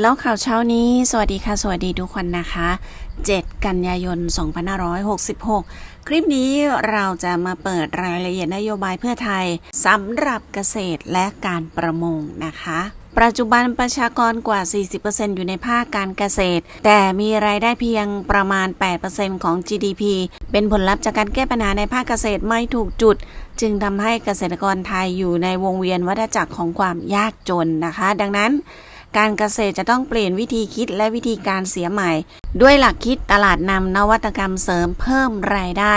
แล้วข่าวเช้านี้ สวัสดีค่ะ สวัสดีทุกคนนะคะ 7 กันยายน 2566 คลิปนี้เราจะมาเปิดรายละเอียดนโยบายเพื่อไทยสำหรับเกษตรและการประมงนะคะ ปัจจุบันประชากรกว่า 40%อยู่ในภาคการเกษตร แต่มีรายได้เพียงประมาณ 8%ของ GDP เป็นผลลัพธ์จากการแก้ปัญหาในภาคเกษตรไม่ถูกจุดจึงทำให้เกษตรกรไทยอยู่ในวงเวียนวัฏจักรของความยากจนนะคะ ดังนั้น การเกษตรจะต้องเปลี่ยนวิธีคิดและวิธีการเสียใหม่ ด้วยหลักคิดตลาดนำนวัตกรรมเสริมเพิ่มรายได้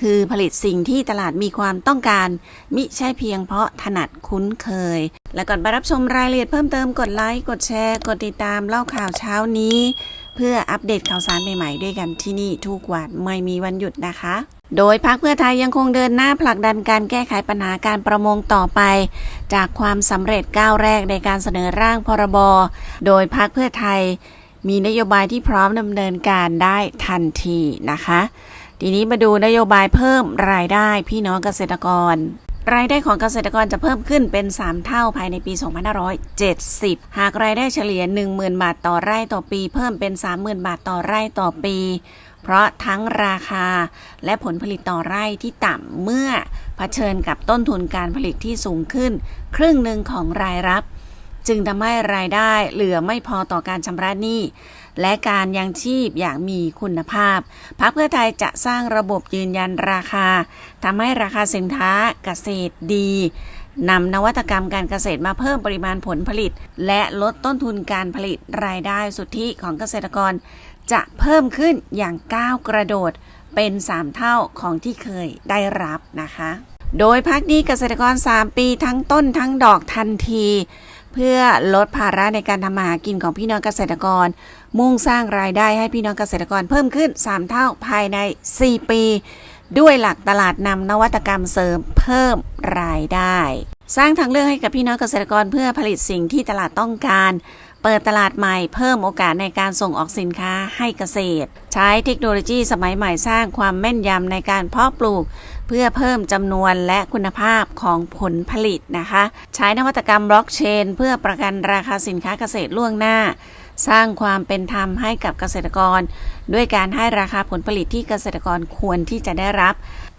คือผลิตสิ่งที่ตลาดมีความต้องการ มิใช่เพียงเพราะถนัดคุ้นเคย และก่อนไปรับชมรายละเอียดเพิ่มเติมกดไลค์ กดแชร์ กดติดตามเล่าข่าวเช้านี้ เพื่ออัปเดตข่าวสารใหม่ๆด้วยกันที่นี่ทุกวันไม่มีวันหยุดนะคะ โดยพรรคเพื่อไทยยังคงเดินหน้าผลักดันการแก้ไขปัญหาการประมงต่อไป จากความสำเร็จก้าวแรกในการเสนอร่างพรบ โดยพรรคเพื่อไทยมีนโยบายที่พร้อมดำเนินการได้ทันทีนะคะ ทีนี้มาดูนโยบายเพิ่มรายได้พี่น้องเกษตรกรรายได้ของเกษตรกรจะเพิ่มขึ้นเป็น 3 เท่าภายในปี 2570 หากรายได้เฉลี่ย 10,000 บาทต่อไร่ต่อปี เพิ่มเป็น 30,000 บาทต่อไร่ต่อปี เพราะทั้งราคาและผลผลิตต่อไร่ที่ต่ำเมื่อเผชิญกับต้นทุนการผลิตที่สูงขึ้น ครึ่งหนึ่งของรายรับ จึงทำให้รายได้เหลือไม่พอต่อการชำระหนี้และการยังชีพอย่างมีคุณภาพพรรคเพื่อไทยจะสร้างระบบยืนยันราคาทำให้ราคาสินค้าเกษตรดีนำนวัตกรรมการเกษตรมาเพิ่มปริมาณผลผลิต และลดต้นทุนการผลิตรายได้สุทธิของเกษตรกร จะเพิ่มขึ้นอย่างก้าวกระโดดเป็น 3 เท่าของที่เคยได้รับนะคะ โดยพักนี้เกษตรกร 3 ปีทั้งต้นทั้งดอกทันที เพื่อลดภาระในการทำมาหากินของพี่น้องเกษตรกร มุ่งสร้างรายได้ให้พี่น้องเกษตรกรเพิ่มขึ้น 3 เท่าภายใน 4 ปี ด้วยหลักตลาดนำนวัตกรรมเสริมเพิ่มรายได้ สร้างทางเลือกให้กับพี่น้องเกษตรกรเพื่อผลิตสิ่งที่ตลาดต้องการ เปิดตลาดใหม่เพิ่มโอกาสในการส่งออกสินค้าให้เกษตร ใช้เทคโนโลยีสมัยใหม่สร้างความแม่นยำในการเพาะปลูก เพื่อเพิ่มจำนวนและคุณภาพของผลผลิตนะคะ ใช้นวัตกรรมบล็อกเชน เพื่อประกันราคาสินค้าเกษตรล่วงหน้า สร้างความเป็นธรรมให้กับเกษตรกร ด้วยการให้ราคาผลผลิตที่เกษตรกรควรที่จะได้รับ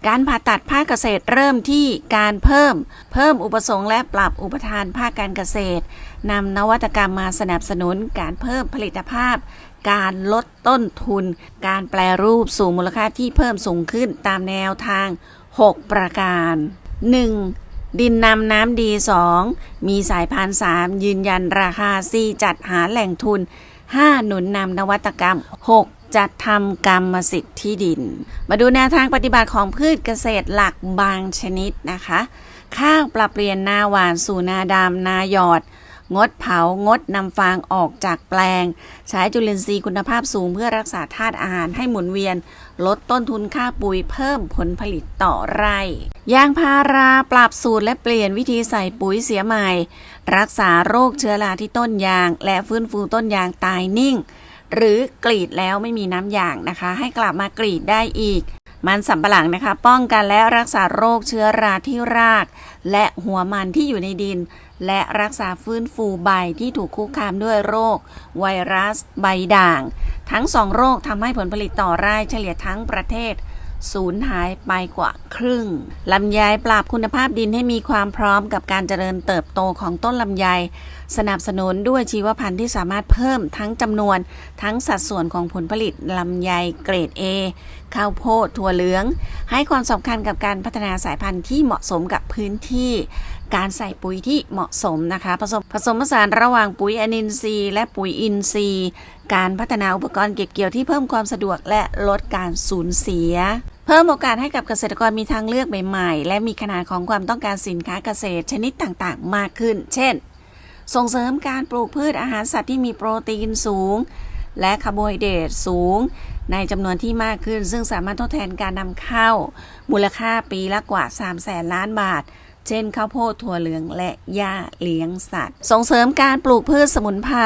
การผ่าตัดภาคเกษตรเริ่มที่การเพิ่ม เพิ่มอุปสงค์และปรับอุปทานภาคการเกษตรนำนวัตกรรมมาสนับสนุนการเพิ่มผลิตภาพ การลดต้นทุน การแปลรูปสู่มูลค่าที่เพิ่มสูงขึ้นตามแนวทาง 6 ประการ 1. ดินนำน้ำดี 2. มีสายพันธุ์3ยืนยันราคา 4. จัดหาแหล่งทุน 5. หนุนนำนวัตกรรม 6. จัดทำกรรมสิทธิ์ที่ดิน มาดูแนวทางปฏิบัติของพืชเกษตรหลักบางชนิดนะคะ ข้าวปรับเปลี่ยนนาหวานสู่นาดำนาหยอด งดเผางดนำฟางออกจากแปลง ใช้จุลินทรีย์คุณภาพสูงเพื่อรักษาธาตุอาหารให้หมุนเวียน ลดต้นทุนค่าปุ๋ยเพิ่มผลผลิตต่อไร่ยางพาราปรับสูตรและเปลี่ยนวิธีใส่ปุ๋ยเสียใหม่ รักษาโรคเชื้อราที่ต้นยาง และฟื้นฟูต้นยางตายนิ่ง หรือกรีดแล้วไม่มีน้ำยางนะคะ ให้กลับมากรีดได้อีก มันสำปะหลังนะคะ ป้องกันและรักษาโรคเชื้อราที่ราก และหัวมันที่อยู่ในดิน และรักษาฟื้นฟูใบที่ถูกคุกคามด้วยโรค ไวรัส ใบด่าง ทั้งสองโรคทำให้ผลผลิตต่อไร่เฉลี่ยทั้งประเทศ สูญหายไปกว่าครึ่งลำไยปรับคุณภาพดินให้มีความพร้อมกับการเจริญเติบโตของต้นลำไย สนับสนุนด้วยชีวพันธุ์ที่สามารถเพิ่มทั้งจำนวน ทั้งสัดส่วนของผลผลิตลำไยเกรด A ข้าวโพดถั่วเหลือง ให้ความสำคัญกับการพัฒนาสายพันธุ์ที่เหมาะสมกับพื้นที่การใส่ปุ๋ยที่เหมาะสมนะคะ ผสมผสมผสานระหว่างปุ๋ยอนินทรีย์ และปุ๋ยอินทรีย์ การพัฒนาอุปกรณ์เก็บเกี่ยวที่เพิ่มความสะดวกและลดการสูญเสีย เพิ่มโอกาสให้กับเกษตรกรมีทางเลือกใหม่ๆ และมีขนาดของความต้องการสินค้าเกษตรชนิดต่างๆ มากขึ้น เช่น ส่งเสริมการปลูกพืชอาหารสัตว์ที่มีโปรตีนสูง และคาร์โบไฮเดรตสูง ในจำนวนที่มากขึ้น ซึ่งสามารถทดแทนการนำเข้า มูลค่าปีละกว่า3แสนล้านบาท เช่นข้าวโพดถั่วเหลืองและหญ้าเลี้ยงสัตว์ ส่งเสริมการปลูกพืชสมุนไพร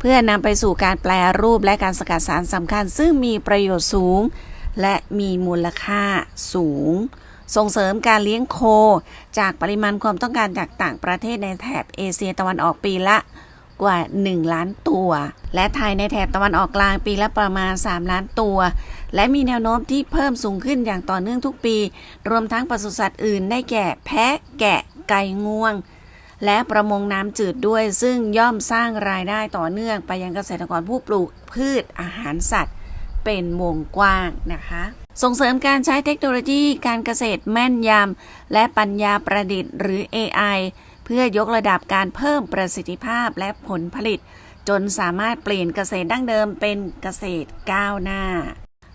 เพื่อนำไปสู่การแปลรูปและการสกัดสารสำคัญ ซึ่งมีประโยชน์สูง และมีมูลค่าสูง ส่งเสริมการเลี้ยงโค จากปริมาณความต้องการจากต่างประเทศในแถบเอเชียตะวันออกปีละกว่า 1 ล้านตัว และไทยในแถบตะวันออกกลางปีละประมาณ 3 ล้านตัว และมีแนวโน้มที่เพิ่มสูงขึ้นอย่างต่อเนื่องทุกปี รวมทั้งปศุสัตว์อื่นได้แก่แพะ แกะ ไก่งวง และประมงน้ำจืดด้วย ซึ่งย่อมสร้างรายได้ต่อเนื่องไปยังเกษตรกรผู้ปลูกพืชอาหารสัตว์ เป็นวงกว้างนะคะ ส่งเสริมการใช้เทคโนโลยี การเกษตรแม่นยำและปัญญาประดิษฐ์หรือ AI เพื่อยกระดับการเพิ่มประสิทธิภาพและผลผลิต จนสามารถเปลี่ยนเกษตรดั้งเดิมเป็นเกษตรก้าวหน้า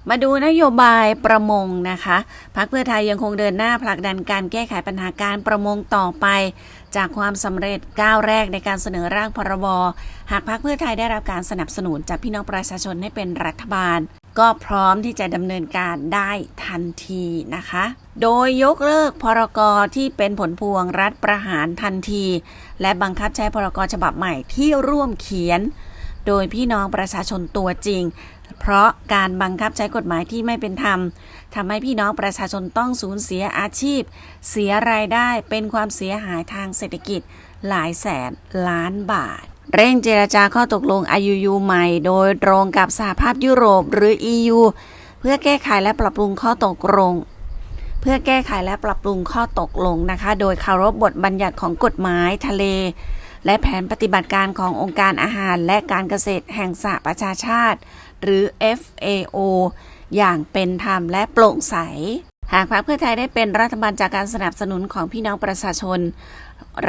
มาดูนโยบายประมงนะคะพักเพื่อไทยยังคงเดินหน้าผลักดันการแก้ไขปัญหาการประมงต่อไป จากความสำเร็จก้าวแรกในการเสนอร่างพรบหากพักเพื่อไทยได้รับการสนับสนุนจากพี่น้องประชาชนให้เป็นรัฐบาล ก็พร้อมที่จะดำเนินการได้ทันทีนะคะ โดยยกเลิกพรกที่เป็นผลพวงรัฐประหารทันที และบังคับใช้พรกฉบับใหม่ที่ร่วมเขียน โดยพี่น้องประชาชนตัวจริง เพราะการบังคับใช้กฎหมายที่ไม่เป็นธรรมทำให้พี่น้องประชาชนต้องสูญเสียอาชีพ เสียรายได้เป็นความเสียหายทางเศรษฐกิจหลายแสนล้านบาท เร่งเจรจาข้อตกลง IUU ใหม่ โดยตรงกับสหภาพยุโรปหรือ EU เพื่อแก้ไขและปรับปรุงข้อตกลงเพื่อแก้ไขและปรับปรุงข้อตกลงนะคะ โดยเคารพบทบัญญัติของกฎหมายทะเล และแผนปฏิบัติการขององค์การอาหารและการเกษตรแห่งสหประชาชาติ หรือ FAO อย่างเป็นธรรมและโปร่งใส หากพรรคเพื่อไทยได้เป็นรัฐบาลจากการสนับสนุนของพี่น้องประชาชน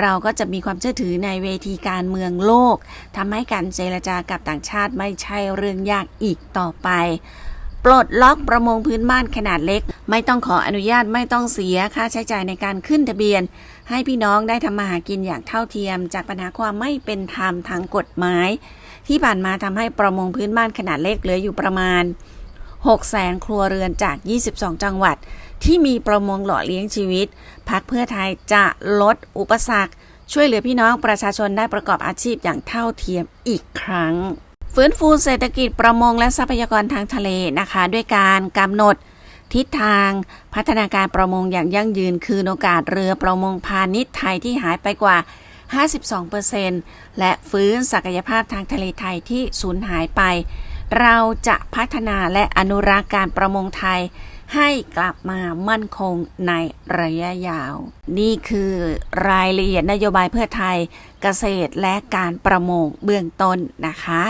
เราก็จะมีความเชื่อถือในเวทีการเมืองโลกทำให้การเจรจากับต่างชาติไม่ใช่เรื่องยากอีกต่อไปปลดล็อกประมงพื้นบ้านขนาดเล็ก ไม่ต้องขออนุญาตไม่ต้องเสียค่าใช้จ่ายในการขึ้นทะเบียน ให้พี่น้องได้ทำมาหากินอย่างเท่าเทียม จากปัญหาความไม่เป็นธรรมทางกฎหมาย ที่ผ่านมาทำให้ประมงพื้นบ้านขนาดเล็กเหลืออยู่ประมาณ6แสนครัวเรือนจาก 22 จังหวัด ที่มีประมงหล่อเลี้ยงชีวิตพักเพื่อไทยจะลดอุปสรรค ช่วยเหลือพี่น้องประชาชนได้ประกอบอาชีพอย่างเท่าเทียมอีกครั้ง ฟื้นฟูเศรษฐกิจประมงและทรัพยากรทางทะเลนะคะ ด้วยการกำหนดทิศทางพัฒนาการประมงอย่างยั่งยืน คืนโอกาสเรือประมงพาณิชย์ไทยที่หายไปกว่า 52%และฟื้นศักยภาพทางทะเลไทยที่สูญหายไป เราจะพัฒนาและอนุรักษ์การประมงไทยให้กลับมามั่นคงในระยะยาว นี่คือรายละเอียดนโยบายเพื่อไทยเกษตรและการประมงเบื้องต้นนะคะ